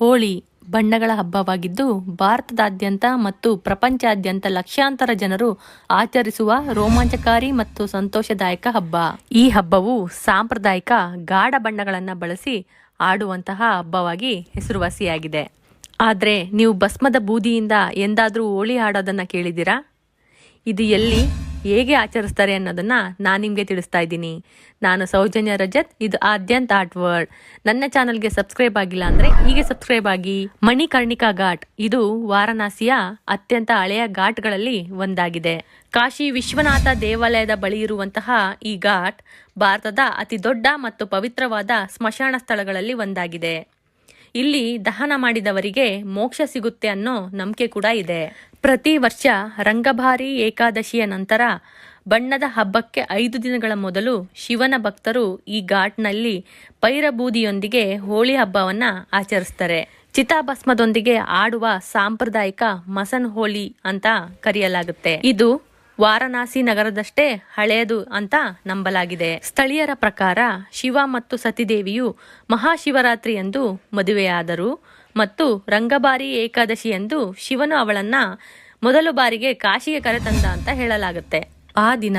ಹೋಳಿ ಬಣ್ಣಗಳ ಹಬ್ಬವಾಗಿದ್ದು ಭಾರತದಾದ್ಯಂತ ಮತ್ತು ಪ್ರಪಂಚಾದ್ಯಂತ ಲಕ್ಷಾಂತರ ಜನರು ಆಚರಿಸುವ ರೋಮಾಂಚಕಾರಿ ಮತ್ತು ಸಂತೋಷದಾಯಕ ಹಬ್ಬ. ಈ ಹಬ್ಬವು ಸಾಂಪ್ರದಾಯಿಕ ಗಾಢ ಬಣ್ಣಗಳನ್ನು ಬಳಸಿ ಆಡುವಂತಹ ಹಬ್ಬವಾಗಿ ಹೆಸರುವಾಸಿಯಾಗಿದೆ. ಆದರೆ ನೀವು ಭಸ್ಮದ ಬೂದಿಯಿಂದ ಎಂದಾದರೂ ಹೋಳಿ ಆಡೋದನ್ನು ಕೇಳಿದ್ದೀರಾ? ಇದು ಎಲ್ಲಿ? ಹೇಗೆ ಆಚರಿಸ್ತಾರೆ ಅನ್ನೋದನ್ನ ನಾನು ನಿಮಗೆ ತಿಳಿಸ್ತಾ ಇದ್ದೀನಿ. ನಾನು ಸೌಜನ್ಯ ರಜತ್, ಇದು ಆದ್ಯಂತ ಆರ್ಟ್ ವರ್ಡ್ ನನ್ನ ಚಾನಲ್ಗೆ ಸಬ್ಸ್ಕ್ರೈಬ್ ಆಗಿಲ್ಲ ಅಂದ್ರೆ ಹೀಗೆ ಸಬ್ಸ್ಕ್ರೈಬ್ ಆಗಿ. ಮಣಿಕರ್ಣಿಕಾ ಘಾಟ್, ಇದು ವಾರಣಾಸಿಯ ಅತ್ಯಂತ ಹಳೆಯ ಘಾಟ್ಗಳಲ್ಲಿ ಒಂದಾಗಿದೆ. ಕಾಶಿ ವಿಶ್ವನಾಥ ದೇವಾಲಯದ ಬಳಿ ಇರುವಂತಹ ಈ ಘಾಟ್ ಭಾರತದ ಅತಿ ದೊಡ್ಡ ಮತ್ತು ಪವಿತ್ರವಾದ ಸ್ಮಶಾನ ಸ್ಥಳಗಳಲ್ಲಿ ಒಂದಾಗಿದೆ. ಇಲ್ಲಿ ದಹನ ಮಾಡಿದವರಿಗೆ ಮೋಕ್ಷ ಸಿಗುತ್ತೆ ಅನ್ನೋ ನಂಬಿಕೆ ಕೂಡ ಇದೆ. ಪ್ರತಿ ವರ್ಷ ರಂಗಭಾರಿ ಏಕಾದಶಿಯ ನಂತರ ಬಣ್ಣದ ಹಬ್ಬಕ್ಕೆ ಐದು ದಿನಗಳ ಮೊದಲು ಶಿವನ ಭಕ್ತರು ಈ ಘಾಟ್ನಲ್ಲಿ ಪೈರಬೂದಿಯೊಂದಿಗೆ ಹೋಳಿ ಹಬ್ಬವನ್ನು ಆಚರಿಸ್ತಾರೆ. ಚಿತಾಭಸ್ಮದೊಂದಿಗೆ ಆಡುವ ಸಾಂಪ್ರದಾಯಿಕ ಮಸನ್ ಹೋಳಿ ಅಂತ ಕರೆಯಲಾಗುತ್ತೆ. ಇದು ವಾರಣಾಸಿ ನಗರದಷ್ಟೇ ಹಳೆಯದು ಅಂತ ನಂಬಲಾಗಿದೆ. ಸ್ಥಳೀಯರ ಪ್ರಕಾರ ಶಿವ ಮತ್ತು ಸತಿದೇವಿಯು ಮಹಾಶಿವರಾತ್ರಿಯಂದು ಮದುವೆಯಾದರು. ಮತ್ತು ರಂಗಬಾರಿ ಏಕಾದಶಿಯಂದು ಶಿವನು ಅವಳನ್ನ ಮೊದಲು ಬಾರಿಗೆ ಕಾಶಿಗೆ ಕರೆತಂದ ಅಂತ ಹೇಳಲಾಗುತ್ತೆ. ಆ ದಿನ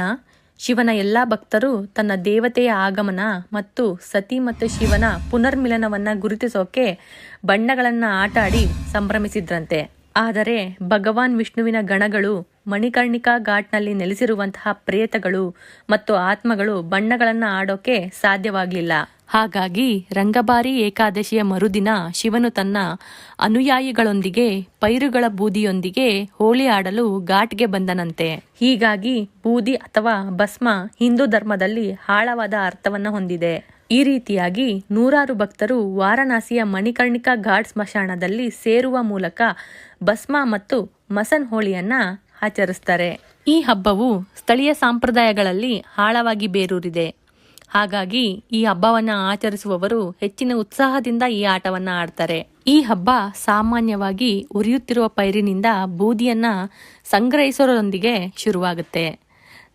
ಶಿವನ ಎಲ್ಲ ಭಕ್ತರು ತನ್ನ ದೇವತೆಯ ಆಗಮನ ಮತ್ತು ಸತಿ ಮತ್ತು ಶಿವನ ಪುನರ್ಮಿಲನವನ್ನ ಗುರುತಿಸೋಕೆ ಬಣ್ಣಗಳನ್ನ ಆಟಾಡಿ ಸಂಭ್ರಮಿಸಿದ್ರಂತೆ. ಆದರೆ ಭಗವಾನ್ ವಿಷ್ಣುವಿನ ಗಣಗಳು ಮಣಿಕರ್ಣಿಕಾ ಘಾಟ್ನಲ್ಲಿ ನೆಲೆಸಿರುವಂತಹ ಪ್ರೇತಗಳು ಮತ್ತು ಆತ್ಮಗಳು ಬಣ್ಣಗಳನ್ನು ಆಡೋಕೆ ಸಾಧ್ಯವಾಗಲಿಲ್ಲ ಹಾಗಾಗಿ ರಂಗಬಾರಿ ಏಕಾದಶಿಯ ಮರುದಿನ ಶಿವನು ತನ್ನ ಅನುಯಾಯಿಗಳೊಂದಿಗೆ, ಪೈರುಗಳ ಬೂದಿಯೊಂದಿಗೆ ಹೋಳಿ ಆಡಲು ಘಾಟ್ಗೆ ಬಂದನಂತೆ. ಹೀಗಾಗಿ ಬೂದಿ ಅಥವಾ ಭಸ್ಮ ಹಿಂದೂ ಧರ್ಮದಲ್ಲಿ ಆಳವಾದ ಅರ್ಥವನ್ನು ಹೊಂದಿದೆ. ಈ ರೀತಿಯಾಗಿ ನೂರಾರು ಭಕ್ತರು ವಾರಣಾಸಿಯ ಮಣಿಕರ್ಣಿಕಾ ಘಾಟ್ ಸ್ಮಶಾನದಲ್ಲಿ ಸೇರುವ ಮೂಲಕ ಭಸ್ಮ ಮತ್ತು ಮಸನ್ ಹೋಳಿಯನ್ನ ಆಚರಿಸ್ತಾರೆ. ಈ ಹಬ್ಬವು ಸ್ಥಳೀಯ ಸಂಪ್ರದಾಯಗಳಲ್ಲಿ ಆಳವಾಗಿ ಬೇರೂರಿದೆ. ಹಾಗಾಗಿ ಈ ಹಬ್ಬವನ್ನ ಆಚರಿಸುವವರು ಹೆಚ್ಚಿನ ಉತ್ಸಾಹದಿಂದ ಈ ಆಟವನ್ನ ಆಡ್ತಾರೆ. ಈ ಹಬ್ಬ ಸಾಮಾನ್ಯವಾಗಿ ಉರಿಯುತ್ತಿರುವ ಪೈರಿನಿಂದ ಬೂದಿಯನ್ನ ಸಂಗ್ರಹಿಸೋರೊಂದಿಗೆ ಶುರುವಾಗುತ್ತೆ.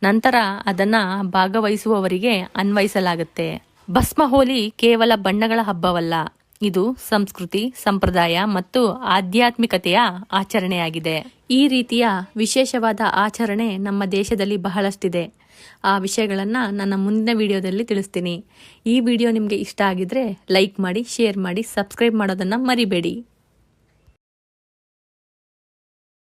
ನಂತರ ಅದನ್ನ ಭಾಗವಹಿಸುವವರಿಗೆ ಅನ್ವಯಿಸಲಾಗುತ್ತೆ. ಭಸ್ಮ ಹೋಲಿ ಕೇವಲ ಬಣ್ಣಗಳ ಹಬ್ಬವಲ್ಲ, ಇದು ಸಂಸ್ಕೃತಿ, ಸಂಪ್ರದಾಯ ಮತ್ತು ಆಧ್ಯಾತ್ಮಿಕತೆಯ ಆಚರಣೆಯಾಗಿದೆ. ಈ ರೀತಿಯ ವಿಶೇಷವಾದ ಆಚರಣೆ ನಮ್ಮ ದೇಶದಲ್ಲಿ ಬಹಳಷ್ಟಿದೆ. ಆ ವಿಷಯಗಳನ್ನು ನನ್ನ ಮುಂದಿನ ವಿಡಿಯೋದಲ್ಲಿ ತಿಳಿಸ್ತೀನಿ. ಈ ವಿಡಿಯೋ ನಿಮಗೆ ಇಷ್ಟ ಆಗಿದ್ರೆ ಲೈಕ್ ಮಾಡಿ, ಶೇರ್ ಮಾಡಿ, ಸಬ್ಸ್ಕ್ರೈಬ್ ಮಾಡೋದನ್ನು ಮರಿಬೇಡಿ.